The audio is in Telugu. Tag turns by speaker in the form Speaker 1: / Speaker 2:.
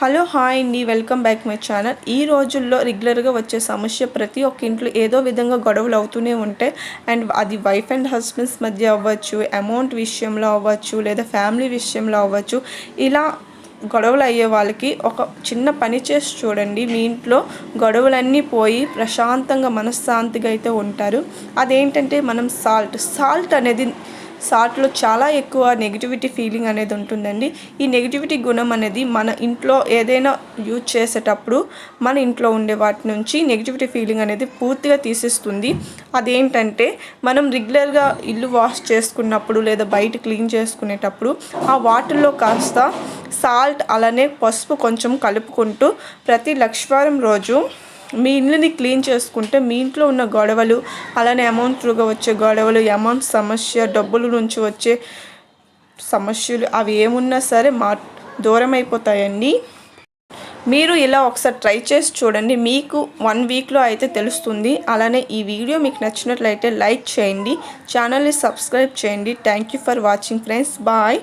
Speaker 1: హలో హాయ్ అండి వెల్కమ్ బ్యాక్ మై ఛానల్. ఈ రోజుల్లో రెగ్యులర్గా వచ్చే సమస్య ప్రతి ఒక్క ఇంట్లో ఏదో విధంగా గొడవలు అవుతూనే ఉంటాయి అండ్ అది వైఫ్ అండ్ హస్బెండ్స్ మధ్య అవ్వచ్చు అమౌంట్ విషయంలో అవ్వచ్చు లేదా ఫ్యామిలీ విషయంలో అవ్వచ్చు. ఇలా గొడవలు అయ్యే వాళ్ళకి ఒక చిన్న పని చేసి చూడండి. మీ ఇంట్లో గొడవలన్నీ పోయి ప్రశాంతంగా మనశ్శాంతిగా అయితే ఉంటారు. అదేంటంటే మనం సాల్ట్ సాల్ట్ అనేది సాల్ట్లో చాలా ఎక్కువ నెగిటివిటీ ఫీలింగ్ అనేది ఉంటుందండి. ఈ నెగిటివిటీ గుణం అనేది మన ఇంట్లో ఏదైనా యూజ్ చేసేటప్పుడు మన ఇంట్లో ఉండే వాటి నుంచి నెగిటివిటీ ఫీలింగ్ అనేది పూర్తిగా తీసేస్తుంది. అదేంటంటే మనం రెగ్యులర్గా ఇల్లు వాష్ చేసుకున్నప్పుడు లేదా బయట క్లీన్ చేసుకునేటప్పుడు ఆ వాటర్లో కాస్త సాల్ట్ అలానే పసుపు కొంచెం కలుపుకుంటూ ప్రతి లక్షవారం రోజు మీ ఇల్లుని క్లీన్ చేసుకుంటే మీ ఇంట్లో ఉన్న గొడవలు అలానే అమౌంట్ త్రూగా వచ్చే గొడవలు అమౌంట్ సమస్య డబ్బుల నుంచి వచ్చే సమస్యలు అవి ఏమున్నా సరే మా దూరం అయిపోతాయండి. మీరు ఇలా ఒకసారి ట్రై చేసి చూడండి. మీకు వన్ వీక్లో అయితే తెలుస్తుంది. అలానే ఈ వీడియో మీకు నచ్చినట్లయితే లైక్ చేయండి. ఛానల్ని సబ్స్క్రైబ్ చేయండి. Thank you for watching friends bye